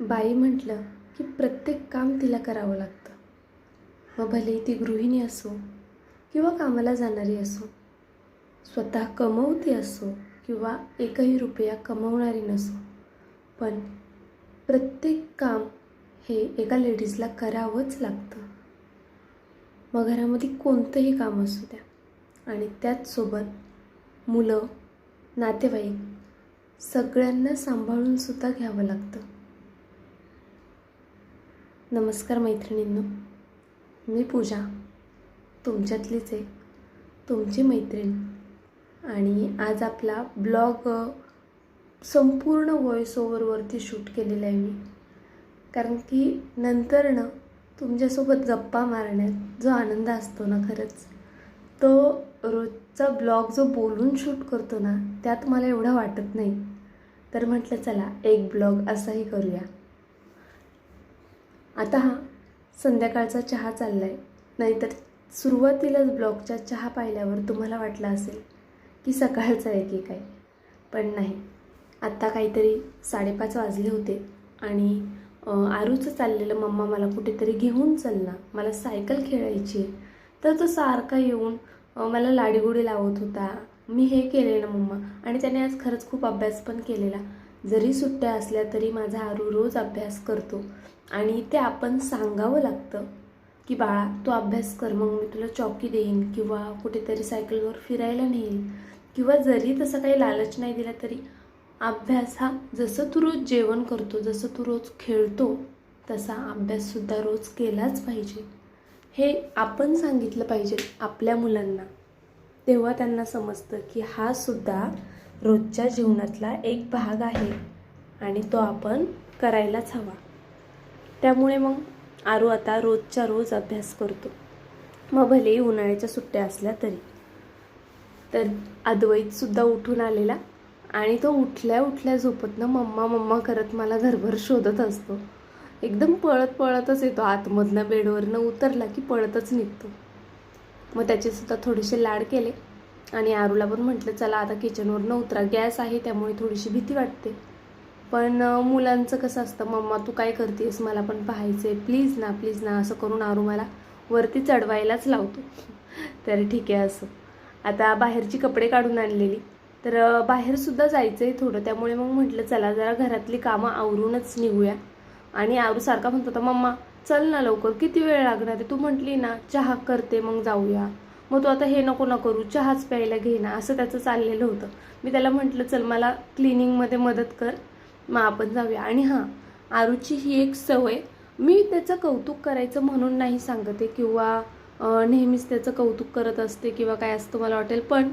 बाई म्हटलं की प्रत्येक काम तिला करावं लागतं. मग भले ती गृहिणी असो किंवा कामाला जाणारी असो स्वतः कमवती असो किंवा एकही रुपया कमवणारी नसो पण प्रत्येक काम हे एका लेडीजला करावंच लागतं. मग घरामध्ये कोणतंही काम असू द्या आणि त्याचसोबत मुलं नातेवाईक सगळ्यांना सांभाळून सुद्धा घ्यावं लागतं. नमस्कार मैत्रिणींनो मी पूजा तुमच्यातलीच आहे तुमची मैत्रीण. आणि आज आपला ब्लॉग संपूर्ण व्हॉइस ओव्हरवरती शूट केलेला आहे मी. कारण की नंतरनं तुमच्यासोबत गप्पा मारण्यात जो आनंद असतो ना खरंच तो रोजचा ब्लॉग जो बोलून शूट करतो ना त्यात मला एवढं वाटत नाही. तर म्हटलं चला एक ब्लॉग असाही करूया. आता हा संध्याकाळचा चहा चालला आहे नाहीतर सुरुवातीलाच ब्लॉगच्या चहा पाहिल्यावर तुम्हाला वाटलं असेल की सकाळचा आहे की काय. पण नाही. आत्ता काहीतरी साडेपाच वाजले होते आणि आरूचं चाललेलं मम्मा मला कुठेतरी घेऊन चालला. मला सायकल खेळायची आहे. तर तो सारखा येऊन मला लाडीगुडी लावत होता. मी हे केले ना मम्मा? आणि त्याने आज खरंच खूप अभ्यास पण केलेला. जरी सुट्ट्या असल्या तरी माझा आरू रोज अभ्यास करतो. आणि ते आपण सांगावं लागतं की बाळा तू अभ्यास कर मग मी तुला चॉकी देईन किंवा कुठेतरी सायकलवर फिरायला नेईन. किंवा जरी तसं काही लालच नाही दिला तरी अभ्यास हा जसं तू रोज जेवण करतो जसं तू रोज खेळतो तसा अभ्याससुद्धा रोज केलाच पाहिजे. हे आपण सांगितलं पाहिजे आपल्या मुलांना. तेव्हा त्यांना समजतं की हा सुद्धा रोजच्या जीवनातला एक भाग आहे आणि तो आपण करायलाच हवा. त्यामुळे मग आरू आता रोजच्या रोज अभ्यास करतो. मग भलेही उन्हाळ्याच्या सुट्ट्या असल्या तरी. तर अद्वैतसुद्धा उठून आलेला आणि तो उठल्या उठल्या झोपतनं मम्मा मम्मा करत मला घरभर शोधत असतो. एकदम पळत पळतच येतो. आतमधनं बेडवरनं उतरला की पळतच निघतो. मग त्याचेसुद्धा थोडेसे लाड केले. आणि आरूला पण म्हटलं चला आता किचनवर न उतरा. गॅस आहे त्यामुळे थोडीशी भीती वाटते. पण मुलांचं कसं असतं मम्मा तू काय करतेस मला पण पाहायचं आहे प्लीज ना प्लीज ना असं करून आरू मला वरती चढवायलाच लावतो. तर ठीक आहे असं. आता बाहेरची कपडे काढून आणलेली. तर बाहेरसुद्धा जायचं आहे थोडं. त्यामुळे मग म्हटलं चला जरा घरातली कामं आवरूनच निघूया. आणि आरू सारखा म्हणत होता मम्मा चल ना लवकर. किती वेळ लागणार आहे? तू म्हटली ना चहा करते मग जाऊया. मग तू आता हे नको ना करू चहाच प्यायला घे ना असं त्याचं चाललेलं होतं. मी त्याला म्हटलं चल मला क्लिनिंगमध्ये मदत कर मग आपण जाऊया. आणि हां आरूची ही एक सवय मी त्याचं कौतुक करायचं म्हणून नाही सांगते किंवा नेहमीच त्याचं कौतुक करत असते किंवा काय असतं मला वाटेल पण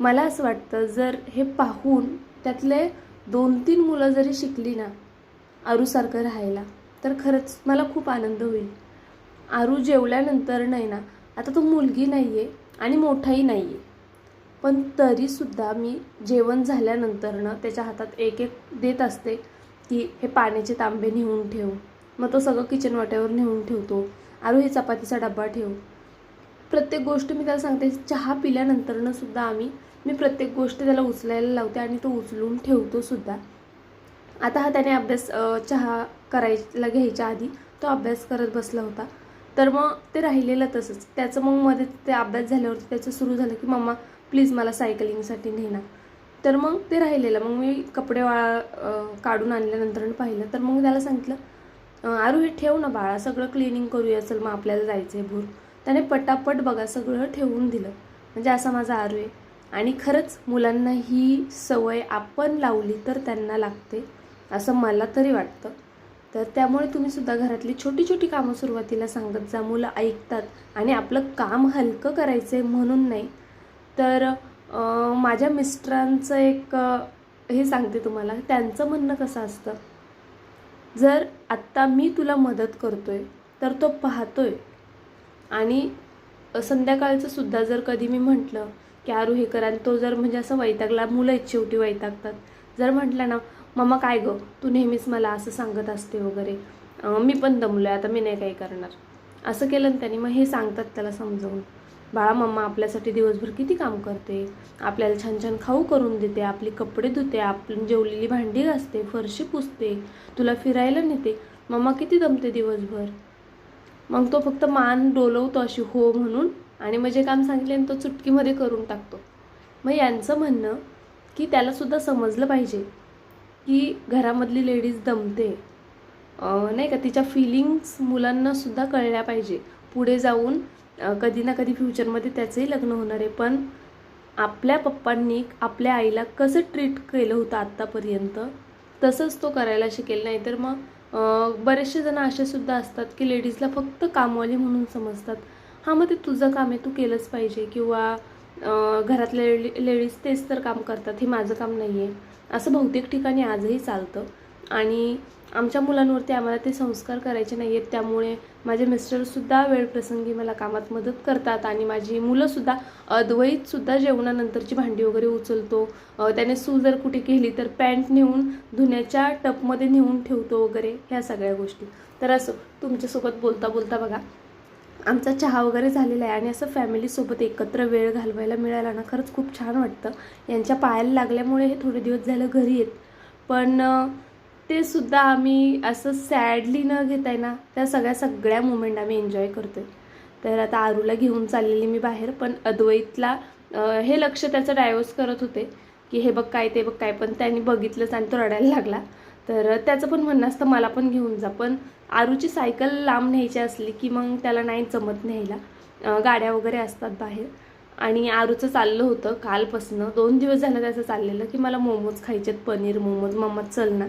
मला असं वाटतं जर हे पाहून त्यातले दोन तीन मुलं जरी शिकली ना आरूसारखं राहायला तर खरंच मला खूप आनंद होईल. आरू जेवल्यानंतर नाही ना आता तो मुलगी नाही आहे आणि मोठाही नाही आहे पण तरीसुद्धा मी जेवण झाल्यानंतरनं त्याच्या हातात एक एक देत असते की हे पाण्याचे तांबे नेऊन ठेव. मग तो सगळं किचन वाट्यावर नेऊन ठेवतो. आरू हे चपातीचा डब्बा ठेव. प्रत्येक गोष्ट मी त्याला सांगते. चहा पिल्यानंतरनं सुद्धा आम्ही मी प्रत्येक गोष्ट त्याला उचलायला लावते आणि तो उचलून ठेवतो सुद्धा. आता हा त्याने अभ्यास चहा करायला घ्यायच्या आधी तो अभ्यास करत बसला होता. तर मग ते राहिलेलं तसंच. त्याचं मग मध्ये ते अभ्यास झाल्यावरती त्याचं सुरू झालं की मम्मा प्लीज मला सायकलिंगसाठी नेणार तर मग ते राहिलेलं. मग मी कपडे वाळा काढून आणल्यानंतर पाहिलं. तर मग त्याला सांगितलं "अ, आरू हे ठेव ना बाळा सगळं क्लिनिंग करूया. चल मग आपल्याला जायचं आहे भूर. त्याने पटापट बघा सगळं ठेवून दिलं. म्हणजे असा माझा आरू आहे. आणि खरंच मुलांना ही सवय आपण लावली तर त्यांना लागते असं मला तरी वाटतं. तर त्यामुळे तुम्ही सुद्धा घरातली छोटी छोटी कामं सुरुवातीला सांगत जा मुलं ऐकतात आणि आपलं काम हलकं करायचं आहे म्हणून नाही. तर माझ्या मिस्टरांचं एक हे सांगते तुम्हाला त्यांचं म्हणणं कसं असतं? जर आत्ता मी तुला मदत करतो आहे तर तो पाहतो आहे आणि संध्याकाळचं सुद्धा जर कधी मी म्हटलं की आरू हे करा. आणि तो जर म्हणजे असं वैतागला मुलं शेवटी वैतागतात. जर म्हटलं ना मम्मा काय गं? तू नेहमीच मला असं सांगत असते वगैरे. मी पण दमलो आहे आता मी नाही काही करणार. असं केलं ना त्यांनी मग हे सांगतात त्याला समजावून. बाळा मम्मा आपल्यासाठी दिवसभर किती काम करते? आपल्याला छान छान खाऊ करून देते आपली कपडे धुते आपली जेवलेली भांडी घासते फरशी पुसते तुला फिरायला नेते. मम्मा किती दमते दिवसभर. मग तो फक्त मान डोलवतो अशी हो म्हणून आणि मग जे काम सांगितले तो चुटकीमध्ये करून टाकतो. मग यांचं म्हणणं की त्यालासुद्धा समजलं पाहिजे. की घरामधली लेडीज दमते. नाही का तिच्या फिलिंग्स मुलांनासुद्धा कळल्या पाहिजे. पुढे जाऊन कधी ना कधी फ्युचरमध्ये त्याचंही लग्न होणार आहे. पण आपल्या पप्पांनी आपल्या आईला कसं ट्रीट केलं होतं आत्तापर्यंत तसंच तो करायला शिकेल. नाही तर मग बरेचसे जण असे सुद्धा असतात की लेडीजला फक्त कामवाली म्हणून समजतात. हां मग ते तुझं काम आहे तू केलंच पाहिजे. किंवा घरातल्या लेडी लेडीज तेच तर काम करतात हे माझं काम नाही आहे असं बहुतेक ठिकाणी आजही चालतं. आणि आमच्या मुलांवरती आम्हाला ते संस्कार करायचे नाही आहेत त्यामुळे माझे मिस्टरसुद्धा वेळप्रसंगी मला कामात मदत करतात आणि माझी मुलंसुद्धा अद्वैतसुद्धा जेवणानंतरची भांडी वगैरे उचलतो. त्याने सू जर कुठे केली तर पॅन्ट नेऊन धुण्याच्या टपमध्ये नेऊन ठेवतो वगैरे ह्या सगळ्या गोष्टी. तर असं तुमच्यासोबत बोलता बोलता बघा आमचा चहा वगैरे झालेला आहे आणि असं फॅमिलीसोबत एकत्र वेळ घालवायला मिळाला ना खरंच खूप छान वाटतं. यांच्या पायाला लागल्यामुळे हे थोडे दिवस झालं घरी येत. पण ते सुद्धा आम्ही असं सॅडली न घेताय ना त्या सगळ्या सगळ्या मुमेंट आम्ही एन्जॉय करतो तर आता आरूला घेऊन चाललेली मी बाहेर पण अद्वैतला हे लक्ष त्याचं डायव्हर्स करत होते की हे बघ काय ते बघ काय पण त्यांनी बघितलंच आणि तो रडायला लागला. तर त्याचं पण म्हणणं असतं मला पण घेऊन जा. पण आरूची सायकल लांब न्यायची असली की मग त्याला नाही जमत न्यायला. गाड्या वगैरे असतात बाहेर. आणि आरूचं चाललं होतं कालपासनं. दोन दिवस झालं त्याचं चाललेलं की मला मोमोज खायचेत पनीर मोमोज मम्मा चल ना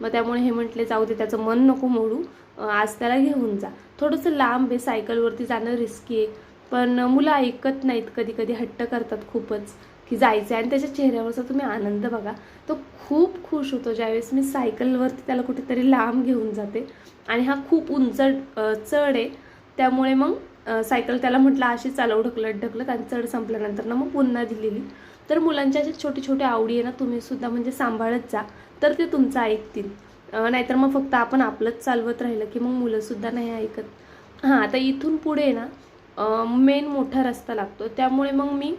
मग त्यामुळे हे म्हटले जाऊ दे त्याचं मन नको मोडू. आज त्याला घेऊन जा. थोडंसं लांब आहे सायकलवरती जाणं रिस्की आहे. पण मुलं ऐकत नाहीत कधी कधी हट्ट करतात खूपच. की जायचं आहे आणि त्याच्या चेहऱ्यावरचा तुम्ही आनंद बघा. तो खूप खुश होतो. ज्यावेळेस मी सायकलवरती त्याला कुठेतरी लांब घेऊन जाते. आणि हा खूप उंच चढ आहे. त्यामुळे मग सायकल त्याला म्हटलं अशी चालव ढकलत ढकलत. आणि चढ संपल्यानंतर ना मग पुन्हा दिलेली. तर मुलांच्या ज्या छोटे छोटे आवडी आहे ना तुम्ही सुद्धा म्हणजे सांभाळत जा. तर ते तुमचं ऐकतील. नाहीतर मग फक्त आपण आपलंच चालवत राहिलं की मग मुलंसुद्धा नाही ऐकत. हां आता इथून पुढे ना मेन मोठा रस्ता लागतो. त्यामुळे मग मी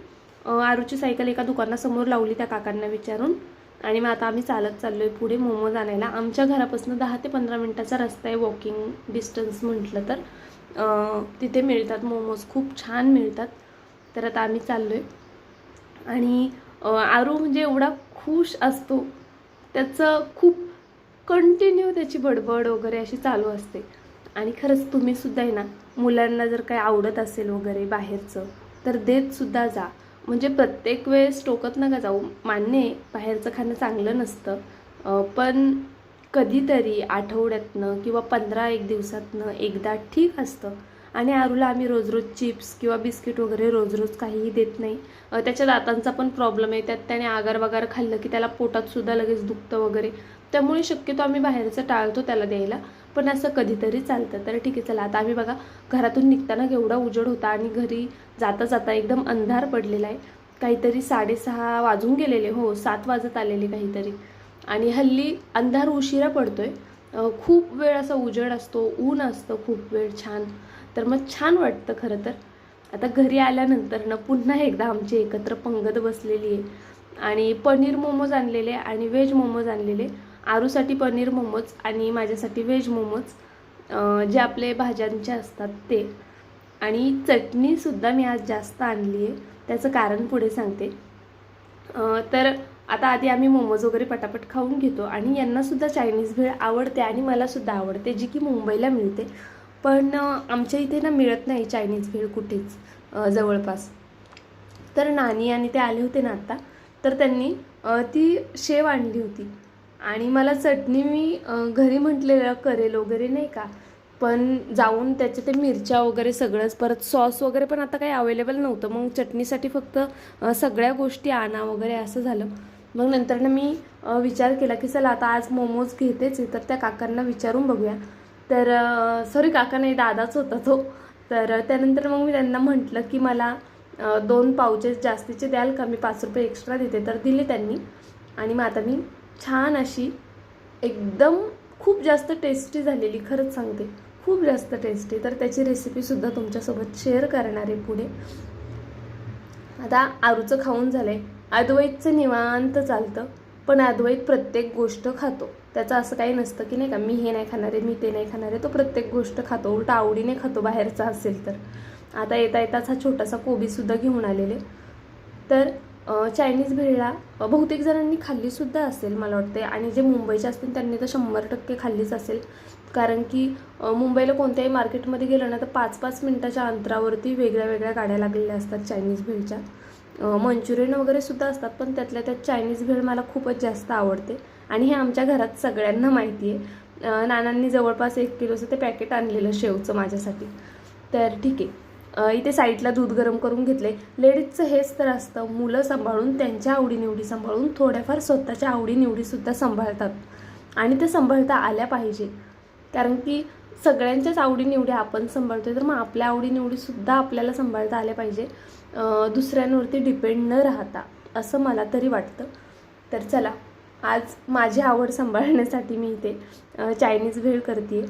आरूची सायकल एका दुकानासमोर लावली त्या काकांना विचारून. आणि मग आता आम्ही चालत चाललो आहे पुढे मोमोज आणायला आमच्या घरापासून दहा ते पंधरा मिनटाचा रस्ता आहे वॉकिंग डिस्टन्स म्हटलं तर. तिथे मिळतात मोमोज खूप छान मिळतात. तर आता आम्ही चाललो आहे आणि आरू म्हणजे एवढा खुश असतो. त्याचं खूप कंटिन्यू त्याची बडबड वगैरे अशी चालू असते. आणि खरंच तुम्हीसुद्धा आहे ना मुलांना जर काही आवडत असेल वगैरे बाहेरचं तर देतसुद्धा जा. म्हणजे प्रत्येक वेळेस टोकत नका जाऊ. मान्य आहे बाहेरचं खाणं चांगलं नसतं. पण कधीतरी आठवड्यातनं किंवा पंधरा एक दिवसातनं एकदा ठीक असतं. आणि आरूला आम्ही रोज रोज चिप्स किंवा बिस्किट वगैरे रोज रोज काहीही देत नाही. त्याच्या दातांचा पण प्रॉब्लेम आहे. त्यात त्याने आगार वगार खाल्लं की त्याला पोटातसुद्धा लगेच दुखतं वगैरे. त्यामुळे शक्यतो आम्ही बाहेरचं टाळतो त्याला द्यायला. पण असं कधीतरी चालतं. तर ठीक आहे चला. आता आम्ही बघा घरातून निघताना केवढा उजेड होता आणि घरी जाता जाता एकदम अंधार पडलेला आहे. काहीतरी साडेसहा वाजून गेलेले. हो सात वाजत आलेले काहीतरी. आणि हल्ली अंधार उशिरा पडतोय. खूप वेळ असा उजेड असतो ऊन असतं खूप वेळ छान. तर मग छान वाटतं खरं तर. आता घरी आल्यानंतर ना पुन्हा एकदा आमची एकत्र पंगत बसलेली आहे. आणि पनीर मोमोज आणलेले आणि व्हेज मोमोज आणलेले. आरूसाठी पनीर मोमोज आणि माझ्यासाठी व्हेज मोमोज जे आपले भाज्यांचे असतात ते. आणि चटणीसुद्धा मी आज जास्त आणली आहे. त्याचं कारण पुढे सांगते. तर आता आधी आम्ही मोमोज वगैरे पटापट खाऊन घेतो. आणि यांनासुद्धा चायनीज भेळ आवडते आणि मलासुद्धा आवडते जी की मुंबईला मिळते. पण आमच्या इथे ना मिळत नाही चायनीज भेळ कुठेच जवळपास. तर नानी आणि ते आले होते ना आत्ता तर त्यांनी ती शेव आणली होती. आणि मला चटणी मी घरी म्हटलेलं करेल वगैरे नाही का पण जाऊन त्याचे ते मिरच्या वगैरे सगळंच परत सॉस वगैरे पण आता काही अवेलेबल नव्हतं. मग चटणीसाठी फक्त सगळ्या गोष्टी आणा वगैरे असं झालं. मग नंतरनं मी विचार केला की चला आता आज मोमोज घेतेच आहे तर त्या काकांना विचारून बघूया. तर सॉरी काका नाही दादाच होता तो. तर त्यानंतर मग मी त्यांना म्हटलं की मला दोन पाउचेस जास्तीचे द्याल का? मी पाच रुपये एक्स्ट्रा देते. तर दिले त्यांनी. आणि मग आता मी छान अशी एकदम खूप जास्त टेस्टी झालेली खरंच सांगते खूप जास्त टेस्टी तर त्याची रेसिपीसुद्धा तुमच्यासोबत शेअर करणार आहे पुढे. आता आरूचं खाऊन झालं आहे अद्वैतचं निवांत चालतं पण अद्वैत प्रत्येक गोष्ट खातो. त्याचं असं काही नसतं की नाही का मी हे नाही खाणार आहे मी ते नाही खाणार आहे. तो प्रत्येक गोष्ट खातो उलटा आवडीने खातो बाहेरचा असेल तर. आता येता येताच हा छोटासा कोबीसुद्धा घेऊन आलेले. तर चायनीज भेळला बहुतेक जणांनी खाल्लीसुद्धा असेल मला वाटते आणि जे मुंबईचे असतील त्यांनी तर शंभर टक्के खाल्लीच असेल. कारण की मुंबईला कोणत्याही मार्केटमध्ये गेलं ना तर पाच पाच मिनटाच्या अंतरावरती वेगळ्या वेगळ्या गाड्या लागलेल्या असतात चायनीज भेळच्या. मंचुरियन वगैरे सुद्धा असतात पण त्यातल्या त्यात चायनीज भेळ मला खूपच जास्त आवडते. आणि हे आमच्या घरात सगळ्यांना माहिती आहे. नानांनी जवळपास एक किलोचं ते पॅकेट आणलेलं शेवचं माझ्यासाठी. तर ठीक आहे. इथे साईडला दूध गरम करून घेतले लेडीजचं हेच तर असतं. मुलं सांभाळून त्यांच्या आवडीनिवडी सांभाळून थोड्याफार स्वतःच्या आवडीनिवडीसुद्धा सांभाळतात. आणि ते सांभाळता आल्या पाहिजे. कारण की सगळ्यांच्याच आवडीनिवडी आपण सांभाळतो तर मग आपल्या आवडीनिवडीसुद्धा आपल्याला सांभाळता आल्या पाहिजे. दुसऱ्यांवरती डिपेंड न राहता असं मला तरी वाटतं. तर चला आज माझी आवड सांभाळण्यासाठी मी इथे चायनीज भेळ करते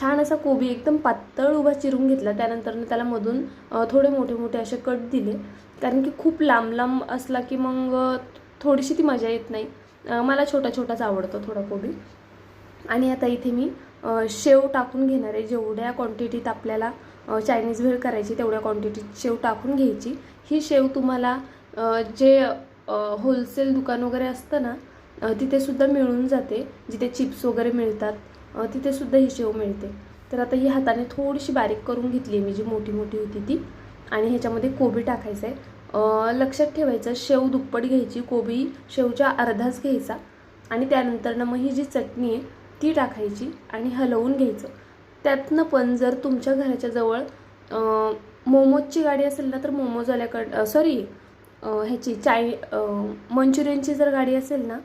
छान असा कोबी एकदम पातळ उभा चिरून घेतला त्यानंतर त्याला मधून थोडे मोठे मोठे असे कट दिले. कारण की खूप लांब लांब असला की मग थोडीशी ती मजा येत नाही. मला छोटा छोटाच आवडतो थोडा कोबी. आणि आता इथे मी शेव टाकून घेणार आहे. जेवढ्या क्वांटिटीत आपल्याला चायनीज भेळ करायची तेवढ्या क्वांटिटीत शेव टाकून घ्यायची. ही शेव तुम्हाला जे होलसेल दुकान वगैरे असतं ना तिथेसुद्धा मिळून जाते. जिथे चिप्स वगैरे मिळतात तिथेसुद्धा ही शेव मिळते. तर आता ही हाताने थोडीशी बारीक करून घेतली आहे मी जी मोठी मोठी होती ती. आणि ह्याच्यामध्ये कोबी टाकायचं आहे. लक्षात ठेवायचं शेव दुप्पट घ्यायची कोबी शेवच्या अर्धाच घ्यायचा. आणि त्यानंतर ना मग ही जी चटणी आहे ती टाकायची आणि हलवून घ्यायचं. त्यातनं पण जर तुमच्या घराच्या जवळ मोमोजची गाडी असेल ना तर मोमोजवाल्याकडं सॉरी ह्याची चाय मंचुरियनची जर गाडी असेल ना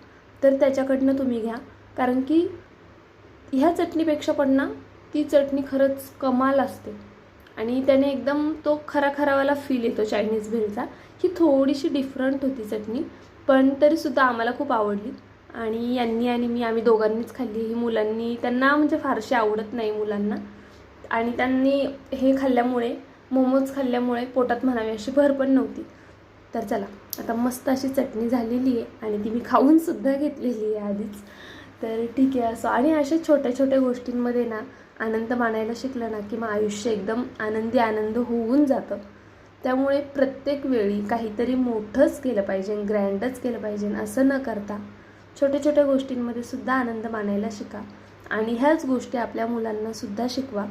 तर त्याच्याकडनं तुम्ही घ्या. कारण की ह्या चटणीपेक्षा पण ना ती चटणी खरंच कमाल असते. आणि त्याने एकदम तो खरा खरावाला फील येतो चायनीज भेलचा. ही थोडीशी डिफरंट होती चटणी पण तरीसुद्धा आम्हाला खूप आवडली. आणि यांनी आणि मी आम्ही दोघांनीच खाल्ली. ही मुलांनी त्यांना म्हणजे फारशी आवडत नाही मुलांना. आणि त्यांनी हे खाल्ल्यामुळे मोमोज खाल्ल्यामुळे पोटात म्हणावी अशी भर पण नव्हती. तर चला आता मस्त अशी चटणी झालेली आहे आणि ती मी खाऊनसुद्धा घेतलेली आहे आधीच. तर ठीक आहे असं आणि अशा छोट्या छोट्या गोष्टींमध्ये ना आनंद मानायला शिकलं ना की मग आयुष्य एकदम आनंदी आनंद होऊन जातं. त्यामुळे प्रत्येक वेळी काहीतरी मोठंच केलं पाहिजे ग्रँडच केलं पाहिजे असं न करता छोट्या छोट्या गोष्टींमध्ये सुद्धा आनंद मानायला शिका. आणि ह्याच गोष्टी आपल्या मुलांना सुद्धा शिकवा.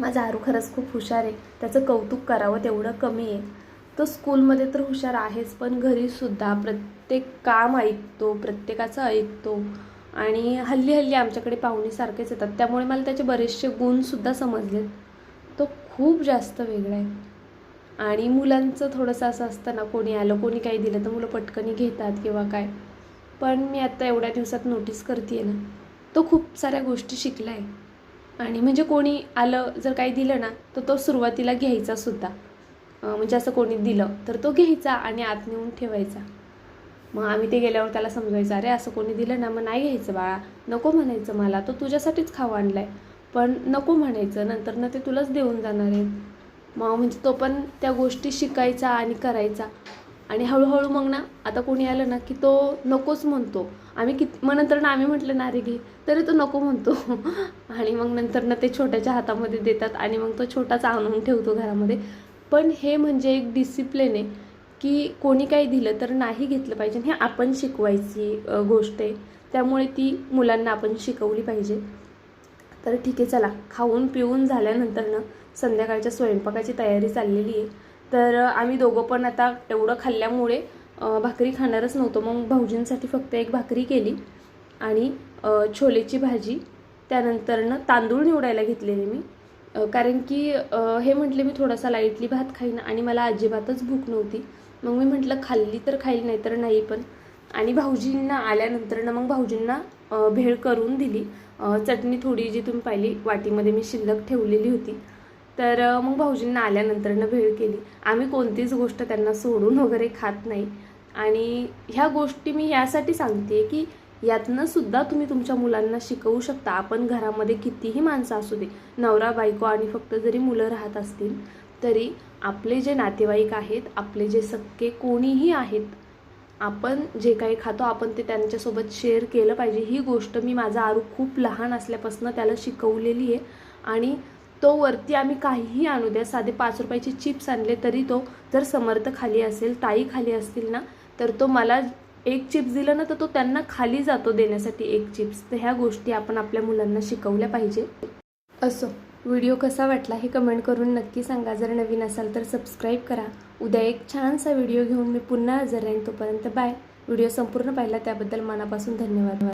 माझा आरू खरंच खूप हुशार आहे. त्याचं कौतुक करावं तेवढं कमी आहे. तर स्कूलमध्ये तर हुशार आहेच पण घरीसुद्धा प्रत्येक काम ऐकतो प्रत्येकाचं ऐकतो. आणि हल्ली हल्ली आमच्याकडे पाहुणेसारखेच येतात. त्यामुळे मला त्याचे बरेचसे गुणसुद्धा समजलेत. तो खूप जास्त वेगळा आहे. आणि मुलांचं थोडंसं असं असतं ना कोणी आलं कोणी काही दिलं तर मुलं पटकनी घेतात किंवा काय. पण मी आत्ता एवढ्या दिवसात नोटीस करते ना तो खूप साऱ्या गोष्टी शिकला आहे आणि म्हणजे कोणी आलं जर काही दिलं ना तर तो सुरुवातीला घ्यायचा सुद्धा. म्हणजे असं कोणी दिलं तर तो घ्यायचा आणि आत नेऊन ठेवायचा. मग आम्ही ते गेल्यावर त्याला समजायचं अरे असं कोणी दिलं ना मग नाही घ्यायचं बाळा. नको म्हणायचं मला तो तुझ्यासाठीच खावा आणलाय. पण नको म्हणायचं नंतर ना ते तुलाच देऊन जाणार आहेत. मग म्हणजे तो पण त्या गोष्टी शिकायचा आणि करायचा. आणि हळूहळू मग ना आता कोणी आलं ना की तो नकोच म्हणतो. आम्ही कित मग नंतर ना आम्ही म्हटलं ना अरे घे. तरी तो नको म्हणतो. आणि मग नंतर ना ते छोट्याच्या हातामध्ये देतात आणि मग तो छोटाच आणून ठेवतो घरामध्ये. पण हे म्हणजे एक डिसिप्लिन आहे की कोणी काही दिलं तर नाही घेतलं पाहिजे हे आपण शिकवायची गोष्ट आहे. त्यामुळे ती मुलांना आपण शिकवली पाहिजे. तर ठीक आहे चला. खाऊन पिऊन झाल्यानंतर ना संध्याकाळच्या स्वयंपाकाची तयारी चाललेली आहे. तर आम्ही दोघं पण आता एवढं खाल्ल्यामुळे भाकरी खाणारच नव्हतो. मग भाऊजींसाठी फक्त एक भाकरी केली आणि छोलेची भाजी त्यानंतरनं तांदूळ निवडायला घेतलेले मी. कारण की हे म्हटले मी थोडासा लाईटली भात खाईन आणि मला अजिबातच भूक नव्हती. मग मी म्हटलं खाल्ली तर खाईल नाही तर नाही पण. आणि भाऊजींना आल्यानंतर ना मग भाऊजींना भेळ करून दिली. चटणी थोडी जी तुम्ही पाहिली वाटीमध्ये मी शिल्लक ठेवलेली होती. तर मग भाऊजींना आल्यानंतरनं भेळ केली. आम्ही कोणतीच गोष्ट त्यांना सोडून वगैरे खात नाही. आणि ह्या गोष्टी मी यासाठी सांगते की यातनं सुद्धा तुम्ही तुमच्या मुलांना शिकवू शकता. आपण घरामध्ये कितीही माणसं असू दे नवरा बायको आणि फक्त जरी मुलं राहत असतील तरी आपले जे नातेवाईक आहेत आपले जे सक्के कोणीही आहेत आपण जे काही खातो आपण ते त्यांच्यासोबत शेअर केलं पाहिजे. ही गोष्ट मी माझा आरू खूप लहान असल्यापासून त्याला शिकवलेली आहे. आणि तो वरती आम्ही काहीही आणू द्या साधे पाच रुपयाचे चिप्स आणले तरी तो जर समर्थ खाली असेल ताई खाली असतील ना तर तो मला एक चिप्स दिलं ना तर तो त्यांना खाली जातो देण्यासाठी एक चिप्स तर ह्या गोष्टी आपण आपल्या मुलांना शिकवल्या पाहिजे. असो व्हिडिओ कसा वाटला हे कमेंट करून नक्की सांगा. जर नवीन असाल तर सबस्क्राईब करा. उद्या एक छानसा व्हिडिओ घेऊन मी पुन्हा हजर राहीन. तोपर्यंत बाय व्हिडिओ संपूर्ण पाहिला त्याबद्दल मनापासून धन्यवाद.